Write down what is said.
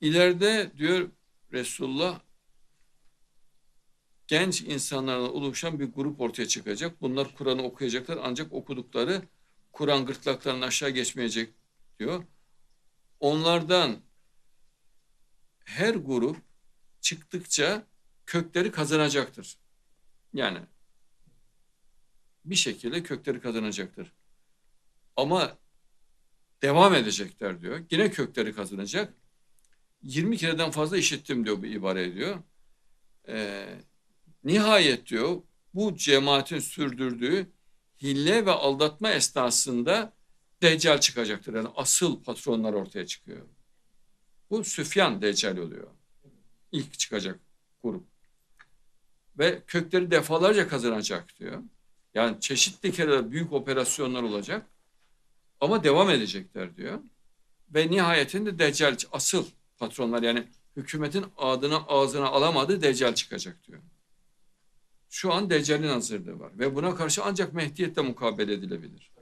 İleride diyor Resulullah genç insanlardan oluşan bir grup ortaya çıkacak. Bunlar Kur'an'ı okuyacaklar ancak okudukları Kur'an gırtlaklarının aşağı geçmeyecek diyor. Onlardan her grup çıktıkça kökleri kazanacaktır. Yani bir şekilde kökleri kazanacaktır. Ama devam edecekler diyor. Yine kökleri kazanacak. 20 kereden fazla işittim diyor bu ibare diyor. Ee, nihayet diyor bu cemaatin sürdürdüğü hille ve aldatma esnasında Deccal çıkacaktır. Yani asıl patronlar ortaya çıkıyor. Bu Süfyan Deccal oluyor. İlk çıkacak grup. Ve kökleri defalarca kazanacak diyor. Yani çeşitli kere büyük operasyonlar olacak. Ama devam edecekler diyor. Ve nihayetinde Deccal asıl patronlar yani hükümetin adına ağzına alamadığı Deccal çıkacak diyor. Şu an Deccal'in hazırlığı var. Ve buna karşı ancak Mehdiyetle mukabele edilebilir.